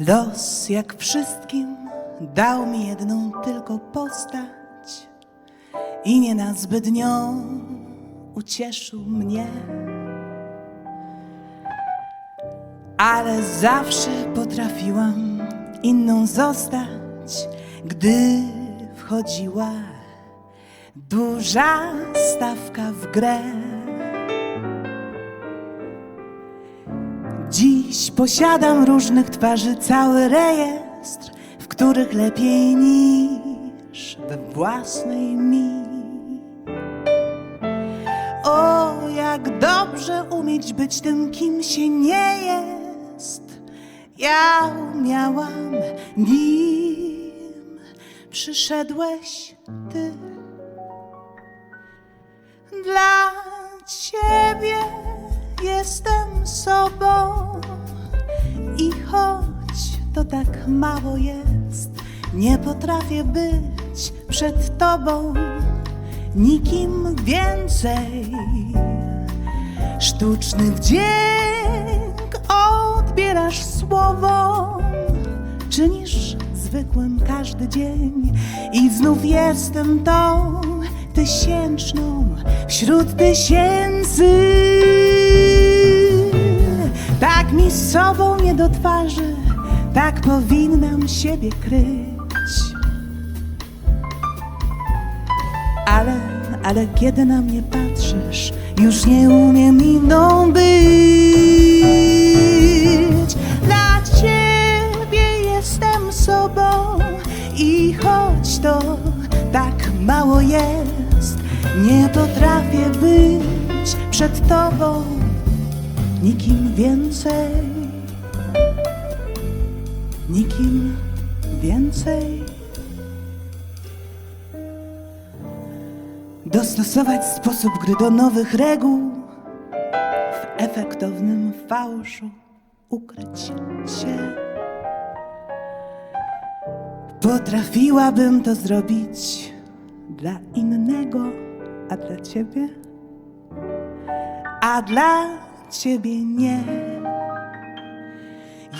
Los, jak wszystkim, dał mi jedną tylko postać i nie nazbyt nią ucieszył mnie. Ale zawsze potrafiłam inną zostać, gdy wchodziła duża stawka w grę. Dziś posiadam różnych twarzy cały rejestr, w których lepiej niż we własnej mi. O, jak dobrze umieć być tym, kim się nie jest. Ja umiałam, nim przyszedłeś ty. Dla ciebie jestem sobą to tak mało jest, nie potrafię być przed tobą nikim więcej. Sztuczny wdzięk odbierasz słowom, czynisz zwykłym każdy dzień i znów jestem tą tysięczną wśród tysięcy. Tak mi z sobą nie do twarzy, tak powinnam siebie kryć. Ale, ale kiedy na mnie patrzysz, już nie umiem inną być. Dla ciebie jestem sobą i choć to tak mało jest, nie potrafię być przed tobą nikim więcej. Nikim więcej. Dostosować sposób gry do nowych reguł, w efektownym fałszu ukryć się. Potrafiłabym to zrobić dla innego, a dla ciebie, a dla ciebie nie.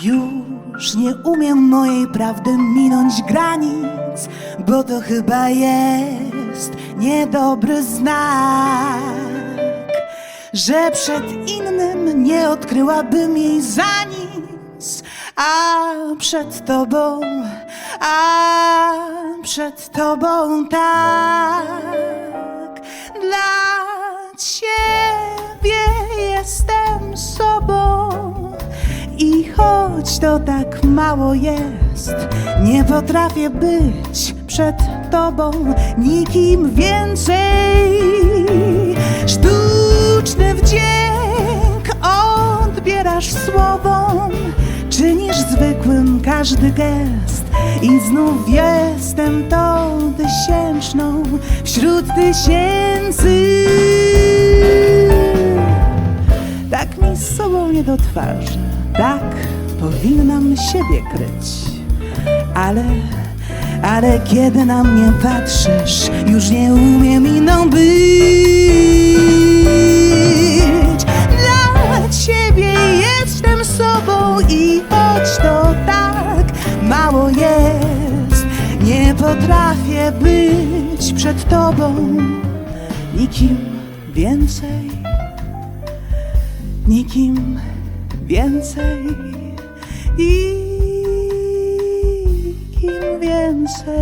Już nie umiem mojej prawdy minąć granic, bo to chyba jest niedobry znak, że przed innym nie odkryłabym jej za nic, a przed tobą, a przed tobą tak. Dla ciebie choć to tak mało jest, nie potrafię być przed tobą nikim więcej. Sztuczny wdzięk odbierasz słowom, czynisz zwykłym każdy gest. I znów jestem tą tysięczną wśród tysięcy. Tak mi z sobą nie do twarzy, tak powinnam siebie kryć. Ale, ale kiedy na mnie patrzysz, już nie umiem inną być. Dla ciebie jestem sobą i choć to tak mało jest, nie potrafię być przed tobą nikim więcej nikim więcej y quién vence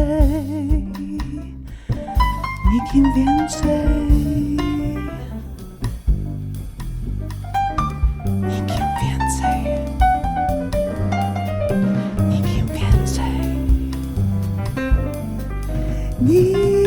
ni quién vence ni quién vence ni quién vence ni